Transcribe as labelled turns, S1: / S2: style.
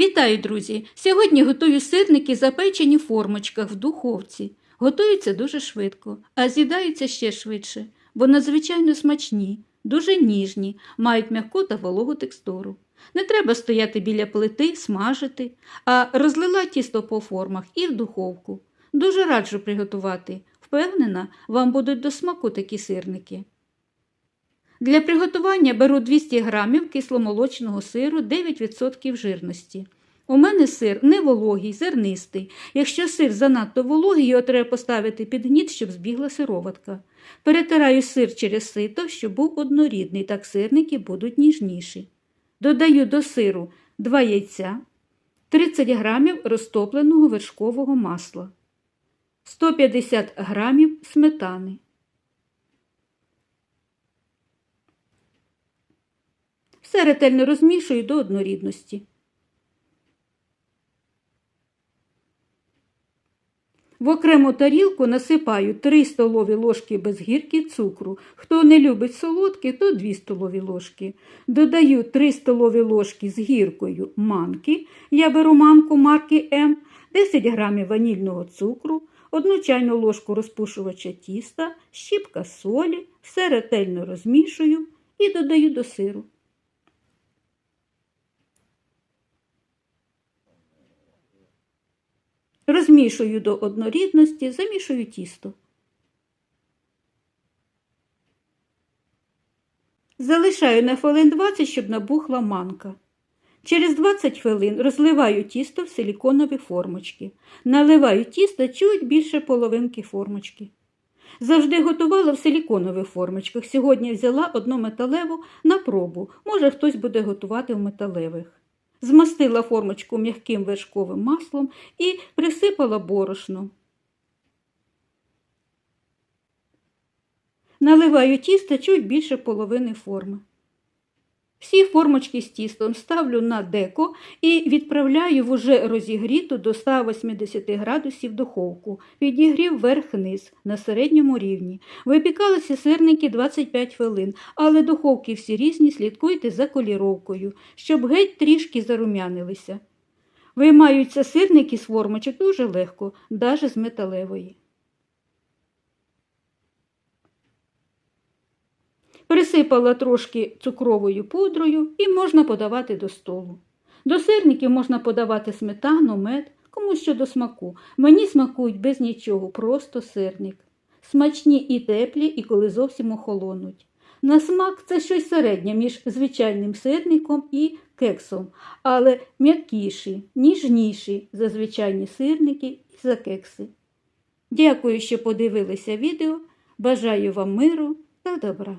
S1: Вітаю, друзі! Сьогодні готую сирники, запечені в формочках в духовці. Готуються дуже швидко, а з'їдаються ще швидше, бо надзвичайно смачні, дуже ніжні, мають м'яку та вологу текстуру. Не треба стояти біля плити, смажити, а розлила тісто по формах і в духовку. Дуже раджу приготувати. Впевнена, вам будуть до смаку такі сирники. Для приготування беру 200 г кисломолочного сиру 9% жирності. У мене сир не вологий, зернистий. Якщо сир занадто вологий, його треба поставити під гніт, щоб збігла сироватка. Перетираю сир через сито, щоб був однорідний, так сирники будуть ніжніші. Додаю до сиру 2 яйця, 30 г розтопленого вершкового масла, 150 г сметани. Все ретельно розмішую до однорідності. В окрему тарілку насипаю 3 столові ложки без гірки цукру. Хто не любить солодке, то 2 столові ложки. Додаю 3 столові ложки з гіркою манки. Я беру манку марки М, 10 грамів ванільного цукру, 1 чайну ложку розпушувача тіста, щіпка солі, все ретельно розмішую і додаю до сиру. Розмішую до однорідності, замішую тісто. Залишаю на хвилин 20, щоб набухла манка. Через 20 хвилин розливаю тісто в силіконові формочки. Наливаю тісто чуть більше половинки формочки. Завжди готувала в силіконових формочках. Сьогодні взяла одну металеву на пробу. Може, хтось буде готувати в металевих. Змастила формочку м'яким вершковим маслом і присипала борошно. Наливаю тісто чуть більше половини форми. Всі формочки з тістом ставлю на деко і відправляю в уже розігріту до 180 градусів духовку. Підігрів верх-низ на середньому рівні. Випікалися сирники 25 хвилин, але духовки всі різні, слідкуйте за коліровкою, щоб геть трішки зарум'янилися. Виймаються сирники з формочок дуже легко, навіть з металевої. Присипала трошки цукровою пудрою і можна подавати до столу. До сирників можна подавати сметану, мед, кому що до смаку. Мені смакують без нічого, просто сирник. Смачні і теплі, і коли зовсім охолонуть. На смак це щось середнє між звичайним сирником і кексом, але м'якіші, ніжніші за звичайні сирники і за кекси. Дякую, що подивилися відео. Бажаю вам миру та добра.